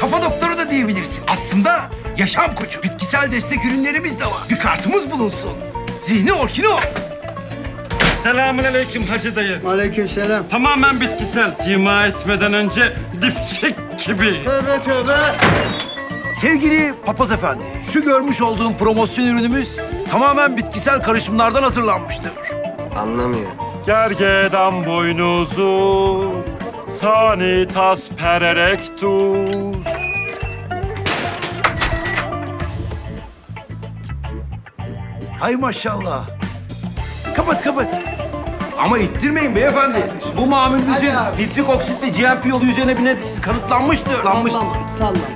kafa doktoru da diyebilirsin. Aslında yaşam koçu. Bitkisel destek ürünlerimiz de var. Bir kartımız bulunsun. Zihni orkinos. Selamünaleyküm hacı dayı. Aleykümselam. Tamamen bitkisel. Cima etmeden önce dipçek gibi. Tövbe tövbe. Sevgili papaz efendi, şu görmüş olduğum promosyon ürünümüz tamamen bitkisel karışımlardan hazırlanmıştır. Anlamıyorum. Gergedan boynuzu, sanitas pererectus. Hay maşallah. Kapat kapat. Ama ittirmeyin beyefendi. Bu mamulümüzün nitrik oksit ve GMP yolu üzerine bir etkisi kanıtlanmıştır. Lanmış. Sallama, sallama.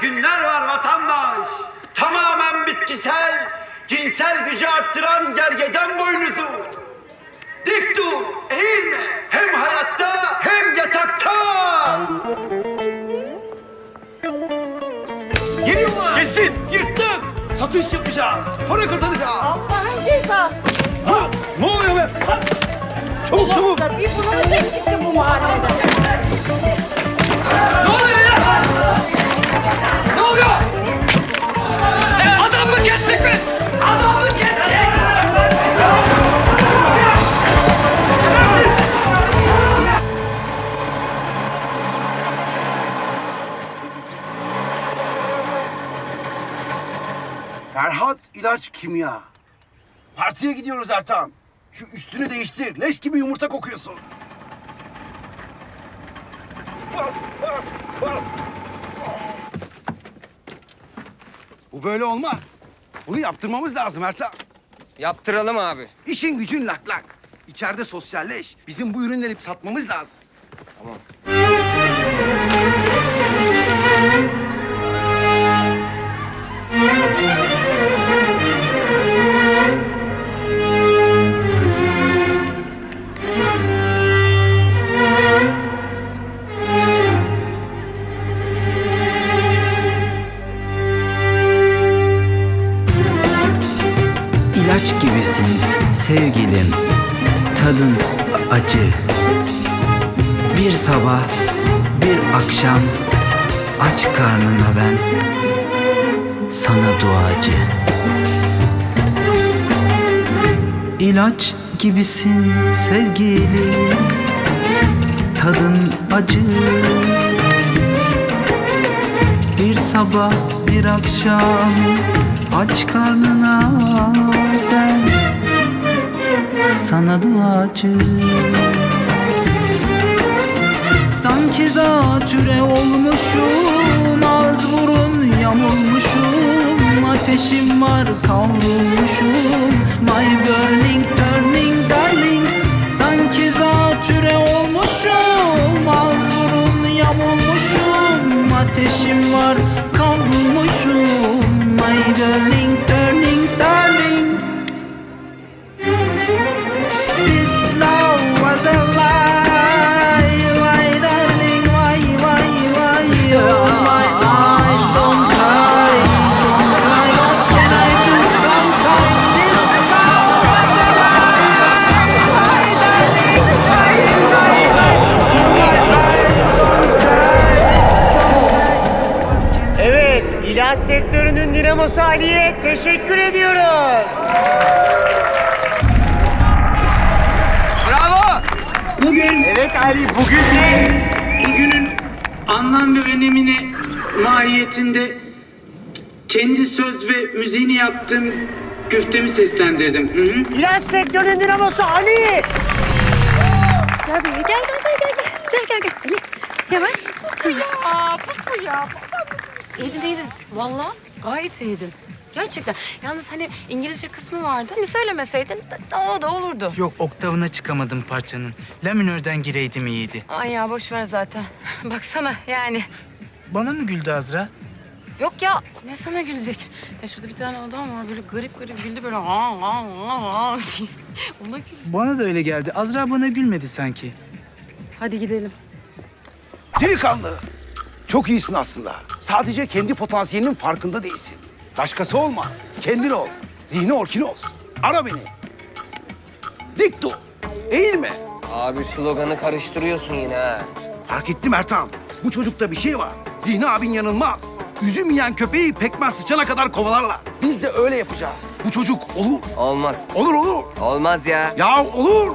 günler var vatandaş. Tamamen bitkisel, cinsel gücü arttıran gergedan boynuzu. Dik dur, eğilme. Hem hayatta hem yatakta. Geliyorlar. Kesin. Yırttık. Satış yapacağız. Para kazanacağız. Allah'ın cezası. Ha, ne oluyor be? Çabuk çabuk. Bir bunu mu eksikti bu mahallede? Ferhat ilaç kimya. Partiye gidiyoruz Ertan. Şu üstünü değiştir. Leş gibi yumurta kokuyorsun. Bas, bas, bas. Bu böyle olmaz. Bunu yaptırmamız lazım Ertan. Yaptıralım abi. İşin gücün lak lak. İçeride sosyalleş. Bizim bu ürünleri satmamız lazım. İlaç gibisin sevgilim Tadın acı. Bir sabah bir akşam Aç karnına ben Sana duacı. İlaç gibisin sevgilim Tadın acı. Bir sabah bir akşam aç karnına ben sana duacı. Sanki zatüre olmuşum ağız burun yamulmuşum Ateşim var kavrulmuşum. My burning turning darling Sanki zatüre olmuşum ağız burun yamulmuşum Ateşim var Ali'ye teşekkür ediyoruz. Bravo! Bugün Evet Ali, bugün ne? bugünün anlam ve önemini mahiyetinde kendi söz ve müziğini yaptığım güftemi seslendirdim. Hı hı. İlaç sektörünün dinamosu Ali. Gel buraya gel gel gel gel. Gel gel gel. Ali. Yavaş. Ya pusu ya. İyiydin iyiydin. Vallahi gayet iyiydin. Gerçekten. Yalnız hani İngilizce kısmı vardı. Hani söylemeseydin da, da o da olurdu. Yok oktavına çıkamadım parçanın. La minörden gireydim iyiydi. Ay ya boş ver zaten. Baksana yani. Bana mı güldü Azra? Yok ya ne sana gülecek? Ya şurada bir tane adam var böyle garip garip güldü böyle aa aa aa diye. Ona güldü. Bana da öyle geldi. Azra bana gülmedi sanki. Hadi gidelim. Delikanlı. Çok iyisin aslında. Sadece kendi potansiyelinin farkında değilsin. Başkası olma. Kendin ol. Zihni orkin olsun. Ara beni. Dik dur. Eğilme. Abi sloganı karıştırıyorsun yine ha. Fark ettim Ertan. Bu çocukta bir şey var. Zihni abin yanılmaz. Üzüm yiyen köpeği pekmez sıçana kadar kovalarlar. Biz de öyle yapacağız. Bu çocuk olur. Olmaz. Olur olur. Olmaz ya. Ya olur.